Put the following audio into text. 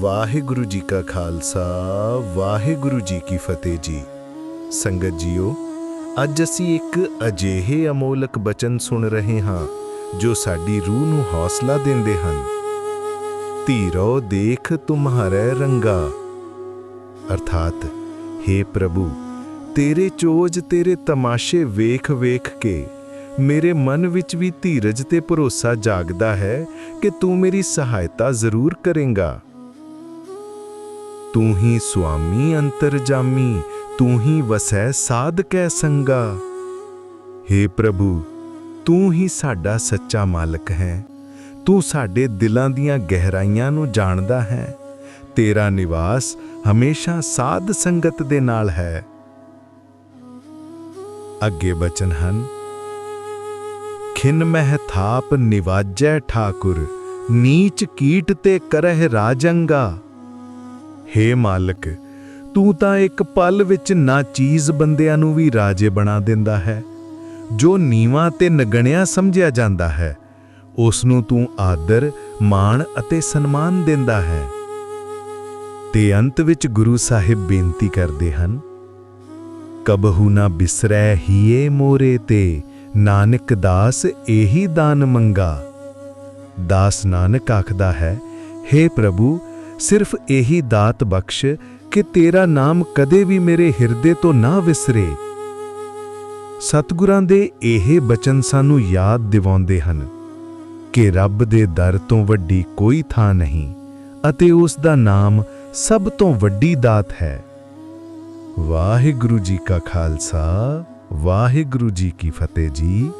ਵਾਹਿਗੁਰੂ ਜੀ ਕਾ ਖਾਲਸਾ, ਵਾਹਿਗੁਰੂ ਜੀ ਕੀ ਫਤਿਹ ਜੀ। ਸੰਗਤ ਜੀਓ, ਅੱਜ ਅਸੀਂ ਇੱਕ ਅਜਿਹੇ ਅਮੋਲਕ ਬਚਨ ਸੁਣ ਰਹੇ ਹਾਂ, ਜੋ ਸਾਡੀ ਰੂਹ ਨੂੰ ਹੌਸਲਾ ਦਿੰਦੇ ਹਨ। ਧੀਰੋ ਦੇਖ ਤੁਮਹਾਰੇ ਰੰਗਾ। ਅਰਥਾਤ हे ਪ੍ਰਭੂ, ਤੇਰੇ ਚੋਜ ਤੇਰੇ ਤਮਾਸ਼ੇ ਵੇਖ-ਵੇਖ ਕੇ, ਮੇਰੇ ਮਨ ਵਿੱਚ ਵੀ ਧੀਰਜ ਤੇ ਭਰੋਸਾ ਜਾਗਦਾ ਹੈ ਕਿ ਤੂੰ ਮੇਰੀ ਸਹਾਇਤਾ ਜ਼ਰੂਰ ਕਰੇਂਗਾ। ਤੂੰ ਹੀ ਸੁਆਮੀ ਅੰਤਰਜਾਮੀ ਤੂੰ ਹੀ ਵਸੈ ਸਾਧ ਕੈ ਸੰਗਾ हे ਪ੍ਰਭੂ ਤੂੰ ਹੀ ਸਾਡਾ ਸੱਚਾ ਮਾਲਕ ਹੈ ਤੂੰ ਸਾਡੇ ਦਿਲਾਂ ਦੀਆਂ ਗਹਿਰਾਈਆਂ ਨੂੰ ਜਾਣਦਾ ਹੈ ਤੇਰਾ ਨਿਵਾਸ ਹਮੇਸ਼ਾ ਸਾਧ ਸੰਗਤ ਦੇ ਨਾਲ ਹੈ ਅੱਗੇ ਬਚਨ ਹਨ ਖਿਨ ਮਹਿ ਥਾਪ ਨਿਵਾਜੈ ਠਾਕੁਰ ਨੀਚ ਕੀਟ ਤੇ ਕਰਹਿ ਰਾਜੰਗਾ ਹੇ ਮਾਲਕ, ਤੂੰ ਤਾਂ ਇੱਕ ਪਲ ਵਿੱਚ ਨਾ ਚੀਜ਼ ਬੰਦਿਆਂ ਨੂੰ ਵੀ ਰਾਜੇ ਬਣਾ ਦਿੰਦਾ ਹੈ। ਜੋ ਨੀਵਾ ਤੇ ਨਗਣਿਆ ਸਮਝਿਆ ਜਾਂਦਾ ਹੈ, ਉਸ ਨੂੰ ਤੂੰ ਆਦਰ, ਮਾਣ ਅਤੇ ਸਨਮਾਨ ਦਿੰਦਾ ਹੈ। ਤੇ ਅੰਤ ਵਿੱਚ ਗੁਰੂ ਸਾਹਿਬ ਬੇਨਤੀ ਕਰਦੇ ਹਨ, ਕਬਹੂ ਨਾ ਬਿਸਰੈ ਹੀਏ ਮੋਰੇ ਤੇ, ਨਾਨਕ ਦਾਸ ਇਹੀ ਦਾਨ ਮੰਗਾ। ਦਾਸ ਨਾਨਕ ਆਖਦਾ ਹੈ हे ਪ੍ਰਭੂ ਸਿਰਫ ਇਹੀ ਦਾਤ ਬਖਸ਼ ਕਿ ਤੇਰਾ ਨਾਮ ਕਦੇ ਵੀ ਮੇਰੇ ਹਿਰਦੇ ਤੋਂ ਨਾ ਵਿਸਰੇ। ਸਤਿਗੁਰਾਂ ਦੇ ਇਹ ਬਚਨ ਸਾਨੂੰ ਯਾਦ ਦਿਵਾਉਂਦੇ ਹਨ ਕਿ ਰੱਬ ਦੇ ਦਰ ਤੋਂ ਵੱਡੀ ਕੋਈ ਥਾਂ ਨਹੀਂ ਅਤੇ ਉਸ ਦਾ ਨਾਮ ਸਭ ਤੋਂ ਵੱਡੀ ਦਾਤ ਹੈ। ਵਾਹਿਗੁਰੂ ਜੀ ਕਾ ਖਾਲਸਾ, ਵਾਹਿਗੁਰੂ ਜੀ ਕੀ ਫਤਿਹ ਜੀ।